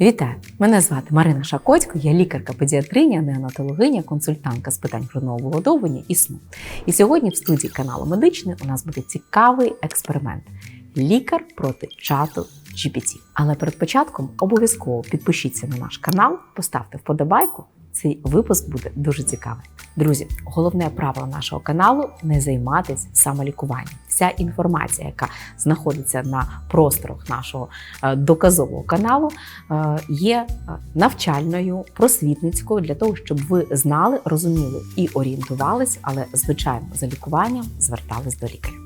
Вітаю! Мене звати Марина Шакоцько, я лікарка-педіатриня, неонатологиня, консультантка з питань грудного вигодовування і сну. І сьогодні в студії каналу Медичний у нас буде цікавий експеримент: лікар проти чату GPT. Але перед початком обов'язково підпишіться на наш канал, поставте вподобайку. Цей випуск буде дуже цікавий. Друзі, головне правило нашого каналу не займатися самолікуванням. Вся інформація, яка знаходиться на просторах нашого е, доказового каналу, е, є е, навчальною, просвітницькою для того, щоб ви знали, розуміли і орієнтувались, але звичайно за лікуванням звертались до лікаря.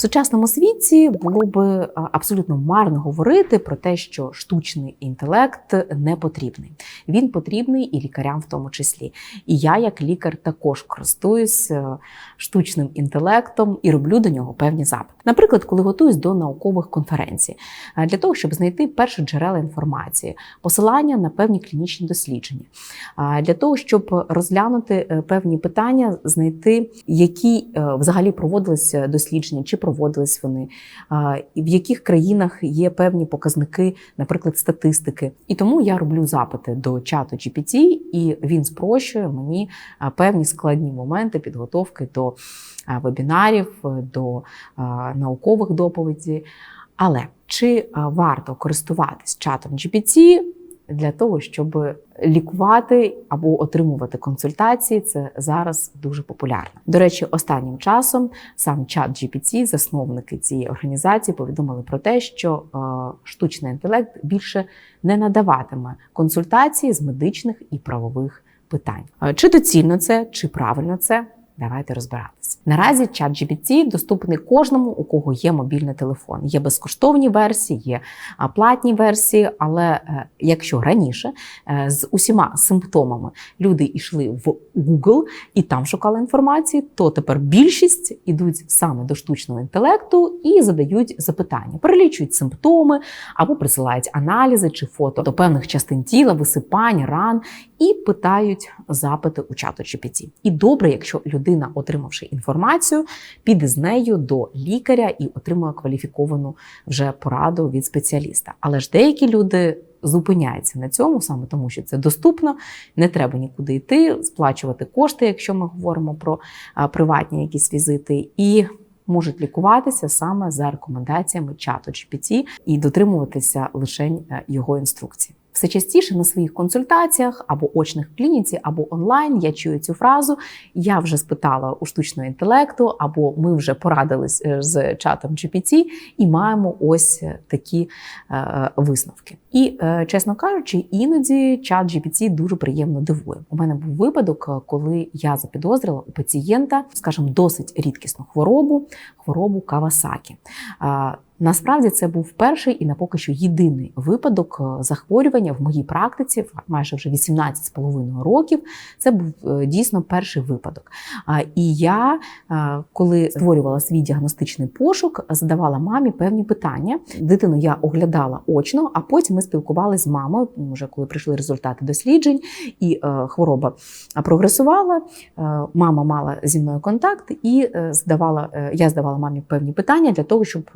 В сучасному світі було би абсолютно марно говорити про те, що штучний інтелект не потрібний. Він потрібний і лікарям в тому числі. І я, як лікар, також користуюсь е, штучним інтелектом і роблю до нього певні запити. Наприклад, коли готуюсь до наукових конференцій, е, для того, щоб знайти перші джерела інформації, посилання на певні клінічні дослідження, для того, щоб розглянути е, певні питання, знайти, які е, взагалі проводилися дослідження, чи проводились вони, в яких країнах є певні показники, наприклад, статистики. І тому я роблю запити до чату GPT, і він спрощує мені певні складні моменти підготовки до вебінарів, до наукових доповідей. Але чи варто користуватись чатом GPT для того, щоб лікувати або отримувати консультації, це зараз дуже популярно. До речі, останнім часом сам чат GPT, засновники цієї організації, повідомили про те, що е, штучний інтелект більше не надаватиме консультації з медичних і правових питань. Е, Чи доцільно це, чи правильно це? Давайте розбиратися. Наразі чат GPT доступний кожному, у кого є мобільний телефон. Є безкоштовні версії, є платні версії. Але е, якщо раніше е, з усіма симптомами люди йшли в Google і там шукали інформацію, то тепер більшість ідуть саме до штучного інтелекту і задають запитання, перелічують симптоми або присилають аналізи чи фото до певних частин тіла, висипань, ран і питають запити у чату GPT. І добре, якщо людина, отримавши інформацію, піде з нею до лікаря і отримує кваліфіковану вже пораду від спеціаліста. Але ж деякі люди. Зупиняються на цьому саме тому, що це доступно, не треба нікуди йти, сплачувати кошти, якщо ми говоримо про приватні якісь візити, і можуть лікуватися саме за рекомендаціями чату GPT і дотримуватися лише е, його інструкцій. Все частіше на своїх консультаціях або очних клініці, або онлайн я чую цю фразу. Я вже спитала у штучного інтелекту, або ми вже порадились е, з чатом GPT і маємо ось такі е, висновки. І, е, чесно кажучи, іноді чат GPT дуже приємно дивує. У мене був випадок, е, коли я запідозрила у пацієнта, скажімо, досить рідкісну хворобу, хворобу Кавасакі. Е, Насправді це був перший і на поки що єдиний випадок е, захворювання в моїй практиці, майже вже 18,5 років. Це був е, дійсно перший випадок. І я, е, коли створювала свій діагностичний пошук, задавала мамі певні питання. Дитину я оглядала очно, а потім ми спілкувалися з мамою, вже коли прийшли результати досліджень, і хвороба прогресувала. Мама мала зі мною контакт, і здавала, я здавала мамі певні питання для того, щоб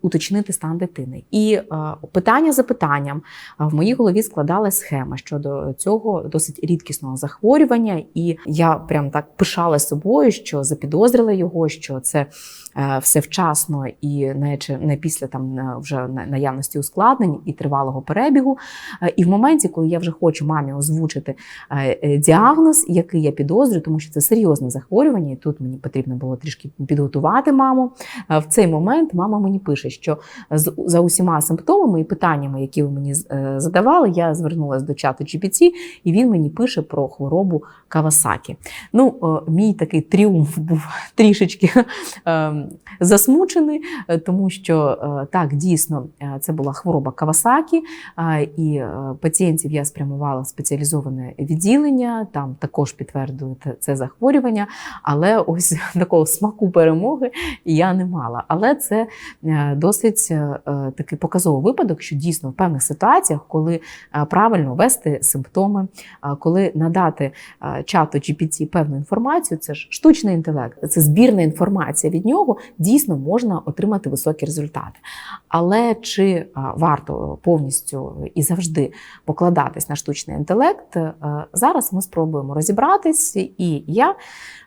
уточнити стан дитини. І е, питання за питанням в моїй голові складалась схема щодо цього досить рідкісного захворювання, і я прям так пишала собою, що запідозрила його, що це е, все вчасно і не, не після там вже наявності ускладнень і тривалого перебігу. І в моменті, коли я вже хочу мамі озвучити діагноз, який я підозрюю, тому що це серйозне захворювання, і тут мені потрібно було трішки підготувати маму. В цей момент мама мені пише, що за усіма симптомами і питаннями, які ви мені е, задавали, я звернулася до чату GPT, і він мені пише про хворобу Кавасакі. Ну, е, мій такий тріумф був трішечки ем, засмучений, е, тому що так, дійсно, це була хвороба Кавасакі, і пацієнтів я спрямувала в спеціалізоване відділення, там також підтвердили це захворювання, але ось такого смаку перемоги я не мала. Але це е, досить е, е, такий показовий випадок, що дійсно в певних ситуаціях, коли е, правильно вести симптоми, е, коли надати е, чату GPT певну інформацію, це ж штучний інтелект, це збірна інформація від нього, дійсно можна отримати високі результати. Але чи е, варто повністю і завжди покладатись на штучний інтелект, е, зараз ми спробуємо розібратись, і я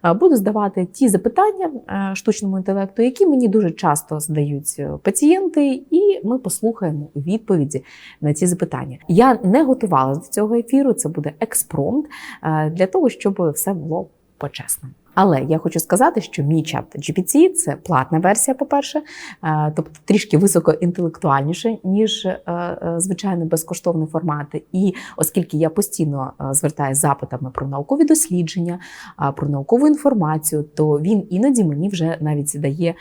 е, буду здавати ті запитання штучному інтелекту, які мені дуже часто задають е, пацієнти, і ми послухаємо відповіді на ці запитання. Я не готувалася до цього ефіру, це буде експромт для того, щоб все було по-чесному. Але я хочу сказати, що мій чат GPT – це платна версія, по-перше, е, тобто трішки високоінтелектуальніше, ніж е, е, звичайно безкоштовні формати. І оскільки я постійно звертаюся запитами про наукові дослідження, про наукову інформацію, то він іноді мені вже навіть дає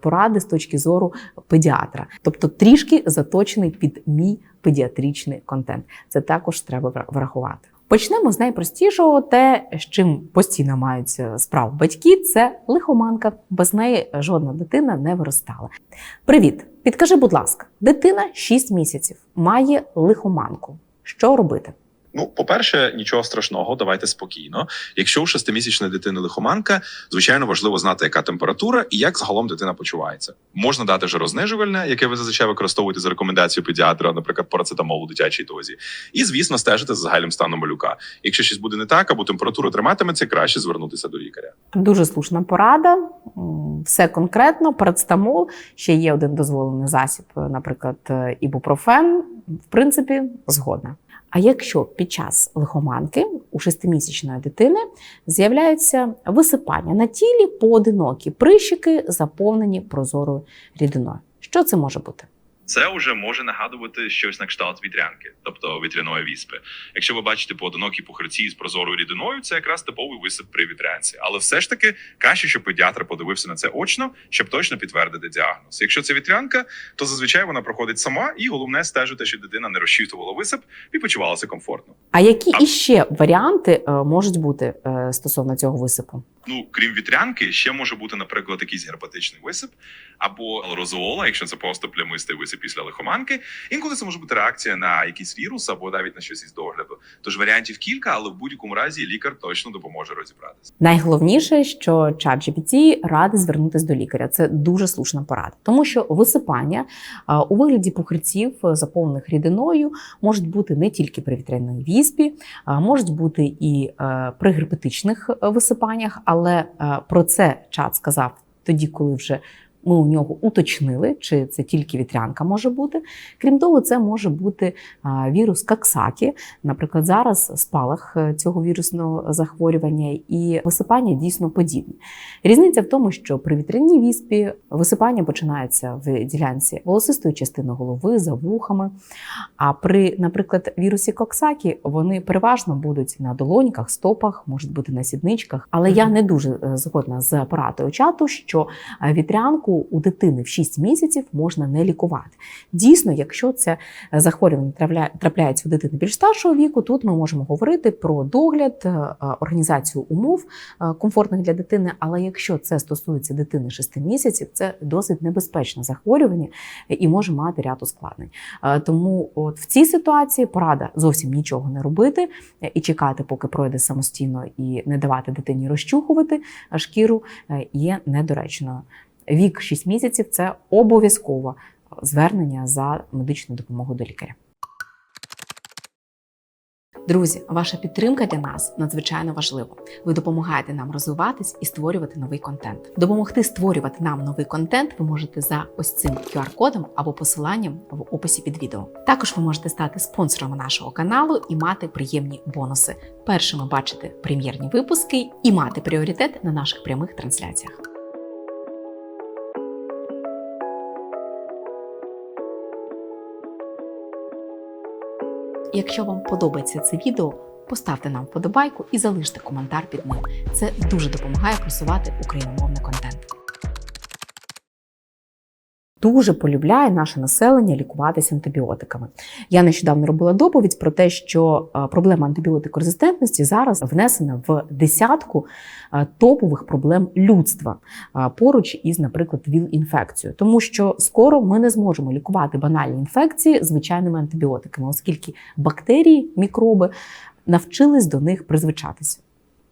поради з точки зору педіатра, тобто трішки заточений під мій педіатричний контент. Це також треба вра- врахувати. Почнемо з найпростішого, те, з чим постійно мають справу батьки, це лихоманка. Без неї жодна дитина не виростала. Привіт! Підкажи, будь ласка, дитина 6 місяців має лихоманку. Що робити? Ну, по-перше, нічого страшного, давайте спокійно. Якщо у шестимісячної дитини лихоманка, звичайно важливо знати, яка температура і як загалом дитина почувається. Можна дати жирознижувальне, яке ви зазвичай використовуєте за рекомендацією педіатра, наприклад, парацетамол у дитячій дозі. І, звісно, стежити за загальним станом малюка. Якщо щось буде не так або температура триматиметься, краще звернутися до лікаря. Дуже слушна порада, все конкретно. Парацетамол, ще є один дозволений засіб, наприклад, е, ібупрофен. В принципі, згодна. А якщо під час лихоманки у шестимісячної дитини з'являються висипання на тілі поодинокі прищики, заповнені прозорою рідиною, що це може бути? Це вже може нагадувати щось на кшталт вітрянки, тобто вітряної віспи. Якщо ви бачите поодинокі похирці з прозорою рідиною, це якраз типовий висип при вітрянці. Але все ж таки краще, щоб педіатр подивився на це очно, щоб точно підтвердити діагноз. Якщо це вітрянка, то зазвичай вона проходить сама, і головне стежити, щоб дитина не розчитувала висип і почувалася комфортно. А які іще варіанти е, можуть бути е, стосовно цього висипу? Ну крім вітрянки, ще може бути, наприклад, якийсь герпетичний висип або розоола, якщо це просто плямистий висип після лихоманки. Інколи це може бути реакція на якийсь вірус або навіть на щось із догляду. Тож варіантів кілька, але в будь-якому разі лікар точно допоможе розібратися. Найголовніше, що ChatGPT радить звернутися до лікаря. Це дуже слушна порада, тому що висипання у вигляді покриттів, е, заповнених рідиною, можуть бути не тільки при вітряної віспі, а можуть бути і е, при герпетичних е, висипаннях. Але про це чат сказав тоді, коли вже. Ми у нього уточнили, чи це тільки вітрянка може бути. Крім того, це може бути вірус Каксакі. Наприклад, зараз спалах е, цього вірусного захворювання і висипання дійсно подібні. Різниця в тому, що при вітряній віспі висипання починається в ділянці волосистої частини голови за вухами. А при, наприклад, вірусі Коксакі вони переважно будуть на долоньках, стопах, можуть бути на сідничках. Але я не дуже е, згодна з апаратою чату, що е, у дитини в 6 місяців можна не лікувати. Дійсно, якщо це захворювання трапляється у дитини більш старшого віку, тут ми можемо говорити про догляд, е, організацію умов е, комфортних для дитини. Але якщо це стосується дитини 6 місяців, це досить небезпечне захворювання і може мати ряд ускладнень. Е, Тому от в цій ситуації порада зовсім нічого не робити і чекати, поки пройде самостійно, і не давати дитині розчухувати шкіру є недоречною. Вік 6 місяців це обов'язково звернення за медичною допомогою до лікаря. Друзі, ваша підтримка для нас надзвичайно важлива. Ви допомагаєте нам розвиватись і створювати новий контент. Допомогти створювати нам новий контент ви можете за ось цим QR-кодом або посиланням в описі під відео. Також ви можете стати спонсором нашого каналу і мати приємні бонуси. Першими бачити прем'єрні випуски і мати пріоритет на наших прямих трансляціях. Якщо вам подобається це відео, поставте нам вподобайку і залиште коментар під ним. Це дуже допомагає просувати україномовний контент. Дуже полюбляє наше населення лікуватися антибіотиками. Я нещодавно робила доповідь про те, що е, проблема антибіотикорезистентності зараз внесена в десятку е, топових проблем людства е, поруч із, наприклад, ВІЛ-інфекцією, тому що скоро ми не зможемо лікувати банальні інфекції звичайними антибіотиками, оскільки бактерії, мікроби навчились до них призвичатися.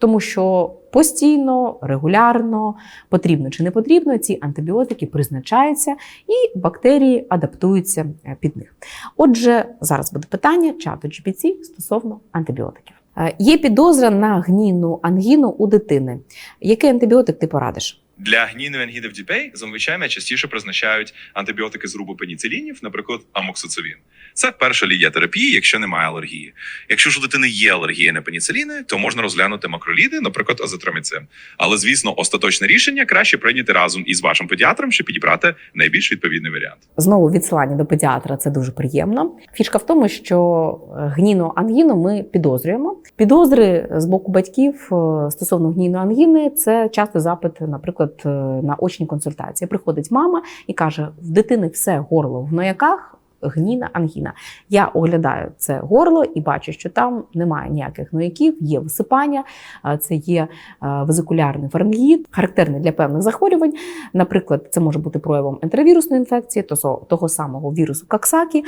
Тому що постійно, регулярно, потрібно чи не потрібно, ці антибіотики призначаються і бактерії адаптуються е, під них. Отже, зараз буде питання чату GPT стосовно антибіотиків. Е, Є підозра на гнійну ангіну у дитини. Який антибіотик ти порадиш? Для гнійної ангіни дітей зазвичай найчастіше призначають антибіотики з групи пеніцилінів, наприклад, амоксицилін. Це перша лінія терапії, якщо немає алергії. Якщо ж у дитини є алергія на пеніциліни, то можна розглянути макроліди, наприклад, азотроміцин. Але звісно, остаточне рішення краще прийняти разом із вашим педіатром, щоб підібрати найбільш відповідний варіант. Знову відсилання до педіатра це дуже приємно. Фішка в тому, що е, гнійну ангіну ми підозрюємо. Підозри з боку батьків е, стосовно гнійної ангіни це часто запит, наприклад, е, на очні консультації. Приходить мама і каже: в дитини все горло в гнояках. Гнійна ангіна. Я оглядаю це горло і бачу, що там немає ніяких гнояків, є висипання, це є везикулярний фарингіт, характерний для певних захворювань. Наприклад, це може бути проявом ентеровірусної інфекції, того, самого вірусу Каксакі.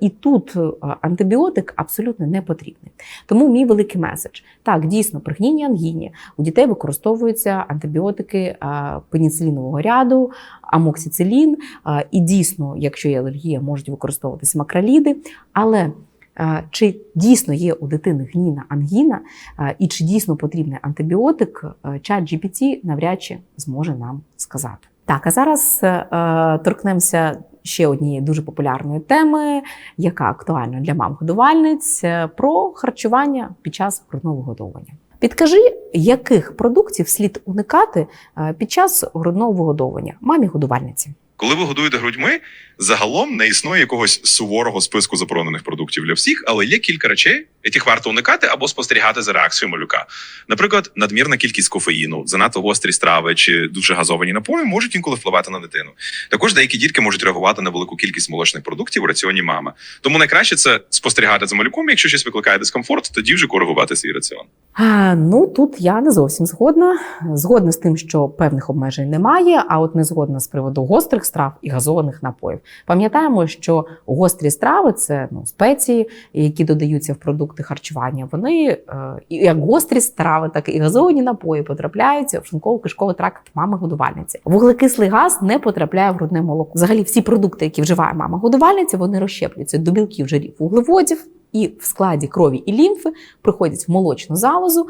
І тут е, антибіотик абсолютно не потрібний. Тому мій великий меседж. Так, дійсно, при гнійній ангіні у дітей використовуються антибіотики пеніцилінового ряду, амоксицилін. І дійсно, якщо є алергія, можуть використовуватися макроліди. Але чи дійсно є у дитини гнійна ангіна, і чи дійсно потрібний антибіотик, чат GPT навряд чи зможе нам сказати. Так, а зараз е, торкнемося ще однієї дуже популярної теми, яка актуальна для мам-годувальниць, е, про харчування під час грудного вигодовування. Підкажи, яких продуктів слід уникати е, під час грудного вигодовування мамі годувальниці? Коли ви годуєте грудьми, загалом не існує якогось суворого списку заборонених продуктів для всіх, але є кілька речей, яких варто уникати або спостерігати за реакцією малюка. Наприклад, надмірна кількість кофеїну, занадто гострі страви чи дуже газовані напої можуть інколи впливати на дитину. Також деякі дітки можуть реагувати на велику кількість молочних продуктів у раціоні мами. Тому найкраще це спостерігати за малюком. Якщо щось викликає дискомфорт, тоді вже коригувати свій раціон. А, ну тут я не зовсім згодна. Згодна з тим, що певних обмежень немає, а от не згодна з приводу гострих страв і газованих напоїв. Пам'ятаємо, що гострі страви це ну, спеції, які додаються в продукти харчування. Вони е, як гострі страви, так і газовані напої потрапляються в шлунково-кишковий тракт мами годувальниці. Вуглекислий газ не потрапляє в грудне молоко. Взагалі, всі продукти, які вживає мама годувальниця, вони розщеплюються до білків, жирів, вуглеводів. І в складі крові і лімфи приходять в молочну залозу,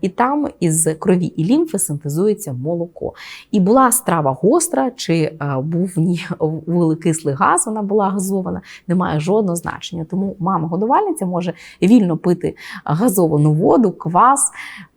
і там із крові і лімфи синтезується молоко. І була страва гостра, чи був в ній вуглекислий газ, вона була газована, не має жодного значення. Тому мама-годувальниця може вільно пити газовану воду, квас.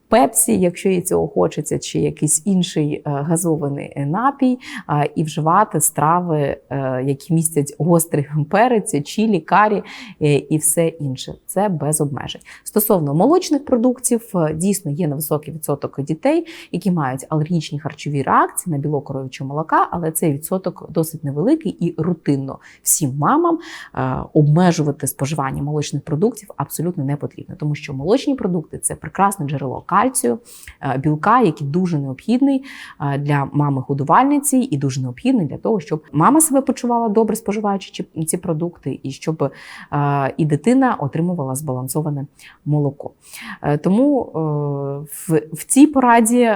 Пепсі, якщо їй цього хочеться, чи якийсь інший е, газований напій, е, і вживати страви, е, які містять гострий перець, чілі, карі і все інше. Це без обмежень. Стосовно молочних продуктів, дійсно є невисокий відсоток дітей, які мають алергічні харчові реакції на білок коров'ячого молока, але цей відсоток досить невеликий і рутинно всім мамам обмежувати споживання молочних продуктів абсолютно не потрібно, тому що молочні продукти це прекрасне джерело кальцію, е, білка, який дуже необхідний е, для мами годувальниці і дуже необхідний для того, щоб мама себе почувала добре, споживаючи ці- продукти, і щоб е, і дитина отримувала збалансоване молоко. Тому в, цій пораді,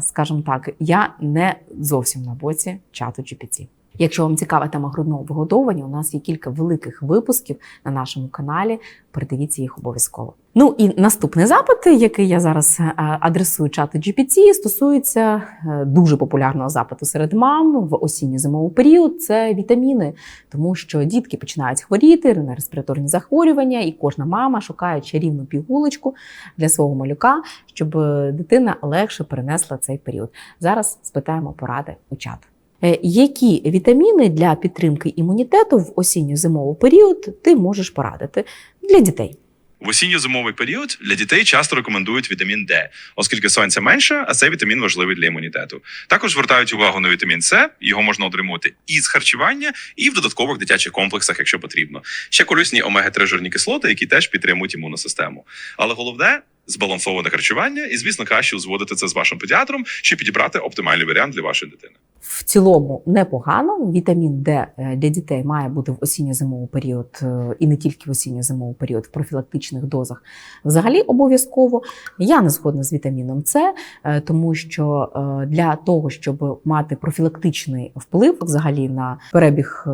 скажімо так, я не зовсім на боці чату GPT. Якщо вам цікава тема грудного вигодовування, у нас є кілька великих випусків на нашому каналі. Передивіться їх обов'язково. Ну і наступний запит, який я зараз е, адресую чату GPT, стосується е, дуже популярного запиту серед мам в осінньо-зимовий період. Це вітаміни, тому що дітки починають хворіти на респіраторні захворювання, і кожна мама шукає чарівну пігулочку для свого малюка, щоб е, дитина легше перенесла цей період. Зараз спитаємо поради у чату. Е, Які вітаміни для підтримки імунітету в осінньо-зимовий період ти можеш порадити для дітей? В осінньо-зимовий період для дітей часто рекомендують вітамін Д, оскільки сонця менше, а цей вітамін важливий для імунітету. Також звертають увагу на вітамін С. Його можна отримувати і з харчування, і в додаткових дитячих комплексах, якщо потрібно. Ще корисні омега-3 жирні кислоти, які теж підтримують імунну систему. Але головне збалансоване харчування, і звісно, краще узгодити це з вашим педіатром, щоб підібрати оптимальний варіант для вашої дитини. В цілому непогано. Вітамін Д е, для дітей має бути в осінньо-зимовий період е, і не тільки в осінньо-зимовий період, в профілактичних дозах. Взагалі обов'язково. Я не згодна з вітаміном С, е, тому що для того, щоб мати профілактичний вплив взагалі на перебіг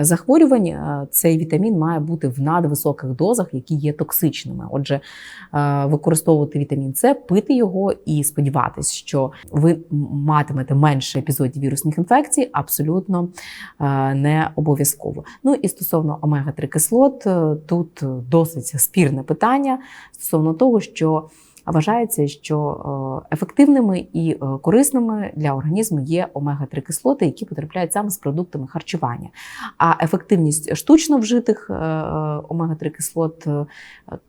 захворювань, цей вітамін має бути в надвисоких дозах, які є токсичними. Отже, використовувати вітамін С, пити його і сподіватись, що ви матимете менше епізодів вірусних інфекцій, абсолютно е, не обов'язково. Ну і стосовно омега-3 кислот, е, тут досить спірне питання стосовно того, що Вважається, що е, ефективними і е, корисними для організму є омега-3 кислоти, які потрапляють саме з продуктами харчування. А ефективність штучно вжитих е, омега-3 кислот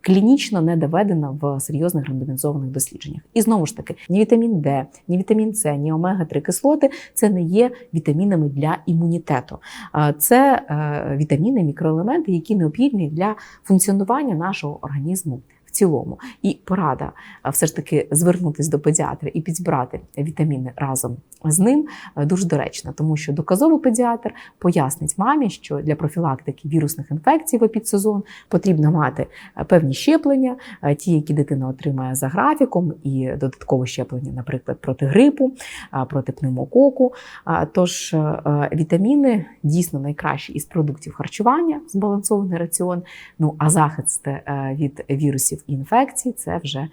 клінічно не доведена в серйозних рандомізованих дослідженнях. І знову ж таки, ні вітамін Д, ні вітамін С, ні омега-3 кислоти це не є вітамінами для імунітету. Це вітаміни, мікроелементи, які необхідні для функціонування нашого організму. Цілому і порада все ж таки звернутися до педіатра і підібрати вітаміни разом з ним е, дуже доречна, тому що доказовий педіатр пояснить мамі, що для профілактики вірусних інфекцій в епідсезон потрібно мати е, певні щеплення, е, ті, які дитина отримає за графіком, і додаткове щеплення, наприклад, проти грипу, проти пневмококу. Тож е, вітаміни дійсно найкращі із продуктів харчування, збалансований раціон. Ну а захист е, від вірусів інфекцій це вже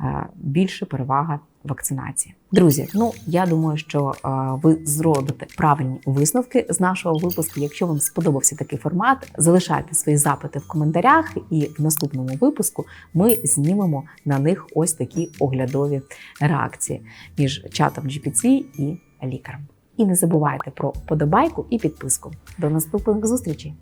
е, більше перевага вакцинації. Друзі, ну я думаю, що е, ви зробите правильні висновки з нашого випуску. Якщо вам сподобався такий формат, залишайте свої запити в коментарях, і в наступному випуску ми знімемо на них ось такі оглядові реакції між чатом GPT і лікарем. І не забувайте про подобайку і підписку. До наступних зустрічей!